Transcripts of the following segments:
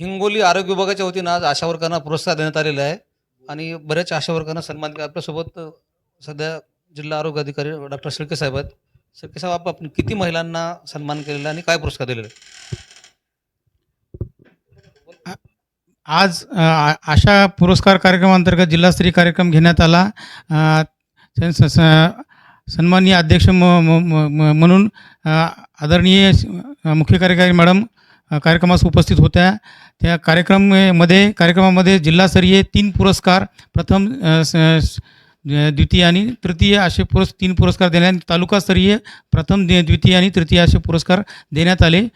हिंगोली आरोग्य विभागाच्या वतीनं आज आशा वर्करांना पुरस्कार देण्यात आलेला आहे. आणि बऱ्याच आशा वर्गांना सन्मान केला आपल्यासोबत सध्या जिल्हा आरोग्य अधिकारी डॉक्टर शेळके साहेब आहेत. शेळके साहेब आप- आपण किती महिलांना सन्मान केलेला आहे आणि काय पुरस्कार दिलेला आहे? आज आशा पुरस्कार कार्यक्रमांतर्गत जिल्हास्तरीय कार्यक्रम घेण्यात आला. अ, सन- सन्माननीय अध्यक्ष म- म- म्हणून आदरणीय मुख्य कार्यकारी मॅडम कार्यक्रमास उपस्थित होत्या. त्या कार्यक्रमामध्ये कार्यक्रमामध्ये जिल्हास्तरीय तीन पुरस्कार प्रथम द्वितीय आणि तृतीय असे पुरस् तीन पुरस्कार देण्यात तालुकास्तरीय प्रथम द्वि- द्वितीय आणि तृतीय असे पुरस्कार देण्यात आले.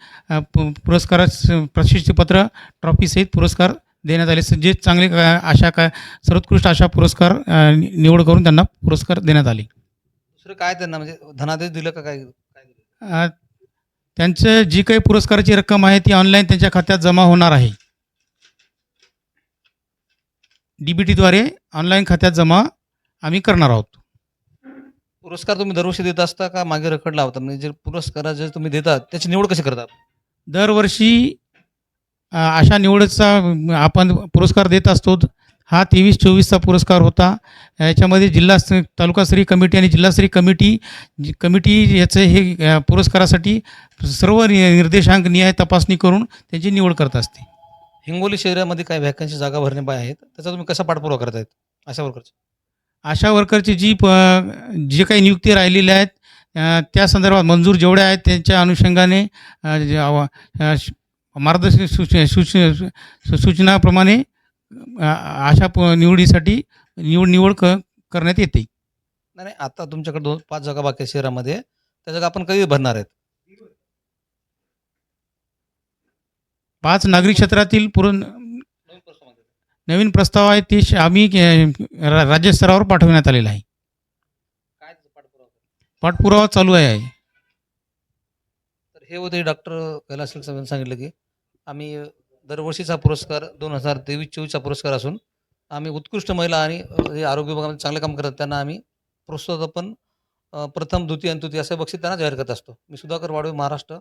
पुरस्कारास प्रशस्तीपत्र ट्रॉफीसहित पुरस्कार देण्यात आले. जे चांगले का- आशा का सर्वोत्कृष्ट अशा पुरस्कार निवड करून त्यांना पुरस्कार देण्यात आले. दुसरं काय त्यांना म्हणजे धनादेश दिलं का काय? त्यांचं जी काही पुरस्काराची रक्कम आहे ती ऑनलाईन त्यांच्या खात्यात जमा होणार आहे. डी बी टीद्वारे ऑनलाईन खात्यात जमा आम्ही करणार आहोत. पुरस्कार तुम्ही दरवर्षी देत असता का मागे रखड लावता? म्हणजे जे पुरस्कार जे तुम्ही देतात त्याची निवड कशी करतात? दरवर्षी अ, अशा निवडीचा आपण पुरस्कार देत असतो. हा तेवीस चोवीसचा पुरस्कार होता याच्यामध्ये जिल्हा तालुकास्तरीय कमिटी आणि जिल्हास्तरीय कमिटी जी कमिटी याचं हे पुरस्कारासाठी सर्व नि- निर्देशांक निहाय तपासणी करून त्यांची निवड करत असते हिंगोली शहरामध्ये काय व्हॅकन्सी जागा भरणे बाय आहेत त्याचा तुम्ही कसा पाठपुरावा करतायत अशा वर्करचा अशा वर्करची जी प जे काही नियुक्ती राहिलेल्या आहेत त्या संदर्भात मंजूर जेवढ्या आहेत त्यांच्या अनुषंगाने मार्गदर्शक सूच सूचनाप्रमाणे अशा प निवडीसाठी निवड निवड क करण्यात येते. नाही नाही आता तुमच्याकडे दोन पाच जागा बाकी आहेत शहरामध्ये. त्या जागा आपण कधी भरणार आहेत? पाच नागरिक क्षेत्रातील पूर्ण नवीन प्रस्ताव आहे ते श- आम्ही अ, रा- राज्यस्तरावर पाठवण्यात आलेला आहे. काय त्याचा पाठपुरावा चालू आहे. तर हे होते डॉक्टर कैलास सांगितलं की आम्ही दरवर्षीचा पुरस्कार दोन हजार तेवीस चोवीसचा पुरस्कार असून आम्ही उत्कृष्ट महिला आणि आरोग्य विभागामध्ये चांगलं काम करतात त्यांना आम्ही प्रोत्साहन प्रथम द्वितीय आणि तृतीय असे बक्षीस त्यांना जाहीर करत असतो. मी सुधाकर वाडवे महाराष्ट्र